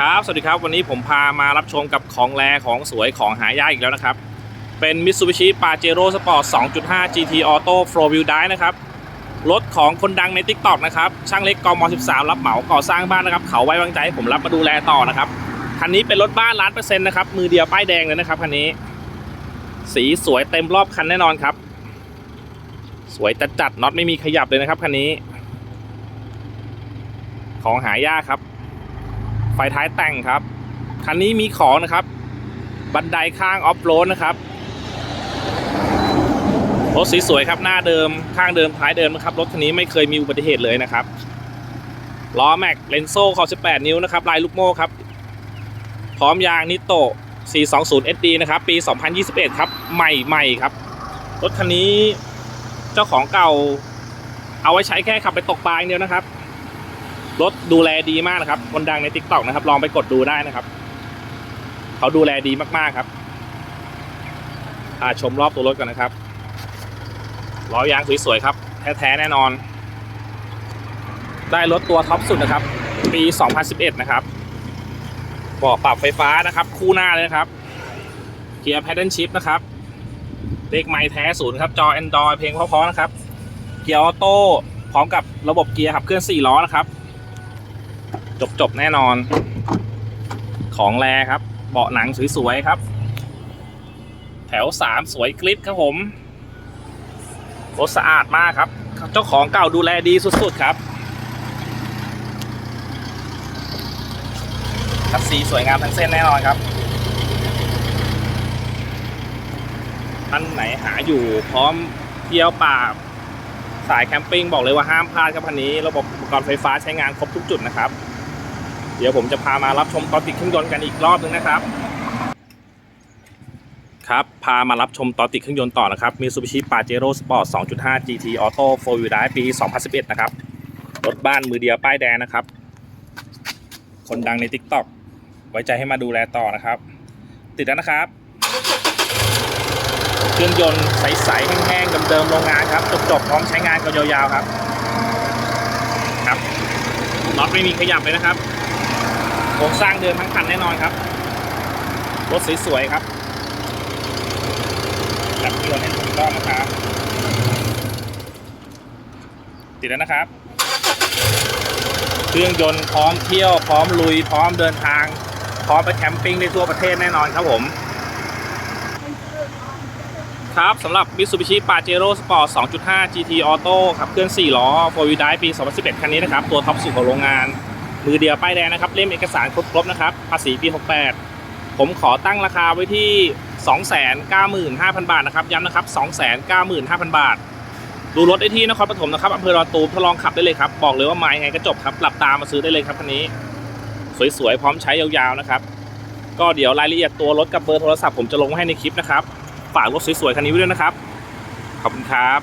ครับ สวัสดีครับ วันนี้ผมพามารับชมกับของแรของสวยของหายากอีกแล้วนะครับ เป็น Mitsubishi Pajero Sport 2.5 GT Auto 4 Wheel Drive นะครับ รถของคนดังใน TikTok นะครับ ช่างเล็กกม13 รับเหมาก่อสร้างบ้านนะครับ เขาไว้วางใจให้ผมรับมาดูแลต่อนะครับ คันนี้เป็นรถบ้านล้านเปอร์เซ็นต์นะครับ มือเดียวป้ายแดงเลยนะครับคันนี้ สีสวยเต็มรอบคันแน่นอนครับ สวยจัดจัดน็อตไม่มีขยับเลยนะครับคันนี้ ของหายากครับ ฟท้ายแต่งครับ คันนี้มีของนะครับ บันไดข้างออฟโรดนะครับรถสีสวยครับหน้าเดิมข้างเดิมท้ายเดิมนะครับรถคันนี้ไม่เคยมีอุบัติเหตุเลยนะครับล้อแม็กเลนโซ่ขอบ 18 นิ้วนะครับลายลูกโม่ครับ พร้อมยางนิโต 420 SD นะครับปี 2021 ครับ ใหม่ใหม่ครับ รถคันนี้เจ้าของเก่า เอาไว้ใช้แค่ขับไปตกปลาอย่างเดียวนะครับ รถดูแลดีมากนะครับ คนดังใน t ิ k t o k นะครับ ลองไปกดดูได้นะครับ เขาดูแลดีมากๆครับ อ่าชมรอบตัวรถกันนะครับล้อยางสวยๆครับ แท้ๆแน่นอน ได้รถตัวท็อปสุดนะครับ ปี 2011 นะครับเบาะปรับไฟฟ้านะครับ คู่หน้าเลยนะครับเกียร์แพดเดิลชิพนะครับเลขไม้แท้ศูนย์ครับ จอ Android เพลงเพราะๆนะครับ เกียร์ออโต้พร้อมกับระบบเกียร์ขับเคลื่อน4ล้อนะครับ จบจบแน่นอน ของแรครับ เบาะหนังสวยๆครับ แถวสามสวยกริบครับผมรถสะอาดมากครับ เจ้าของเก่าดูแลดีสุดๆครับคัดสีสวยงามทั้งเส้นแน่นอนครับท่านไหนหาอยู่พร้อมเที่ยวป่าสายแคมปิ้งบอกเลยว่าห้ามพลาดครับคันนี้ ระบบอุปกรณ์ไฟฟ้าใช้งานครบทุกจุดนะครับ เดี๋ยวผมจะพามารับชมตอนติดเครื่องยนต์กันอีกรอบนึงนะครับ ครับ พามารับชมตอนติดเครื่องยนต์ต่อนะครับ Mitsubishi Pajero Sport 2.5 GT Auto 4 Wheel Drive ปี 2011 นะครับ รถบ้านมือเดียวป้ายแดงนะครับ คนดังใน TikTok ไว้ใจให้มาดูแลต่อนะครับ ติดแล้วนะครับ เครื่องยนต์ใสๆแห้งๆเดิมๆโรงงานครับจบๆพร้อมใช้งานกันยาวๆครับครับน็อตไม่มีขยับเลยนะครับ ครงสร้างเดิมทั้งคันแน่นอนครับ รถสวยๆครับจับเครื่องให้ถูกต้องนะครับ ติดแล้วนะครับ เครื่องยนต์พร้อมเที่ยวพร้อมลุย พร้อมเดินทาง พร้อมไปแคมปิ้งในทั่วประเทศแน่นอนครับผม ครับสำหรับ Mitsubishi Pajero Sport 2.5 GT Auto ขับเคลื่อน 4 ล้อ 4 Wheel Drive ปี 2011 คันนี้นะครับ ตัวท็อปสุดของโรงงาน มือเดียวป้ายแดงนะครับ เล่มเอกสารครบๆนะครับ ภาษีปี 68 ผมขอตั้งราคาไว้ที่ 295,000 บาทนะครับ ย้ำนะครับ 295,000 บาท ดูรถได้ที่นครปฐมนะครับอำเภอรอตูมทดลองขับได้เลยครับ บอกเลยว่ามายังไงก็จบครับ หลับตามาซื้อได้เลยครับคันนี้ สวยๆ พร้อมใช้ยาวๆ นะครับ ก็เดี๋ยวรายละเอียดตัวรถกับเบอร์โทรศัพท์ผมจะลงไว้ให้ในคลิปนะครับ ฝากรถสวยๆ คันนี้ไว้ด้วยนะครับ ขอบคุณครับ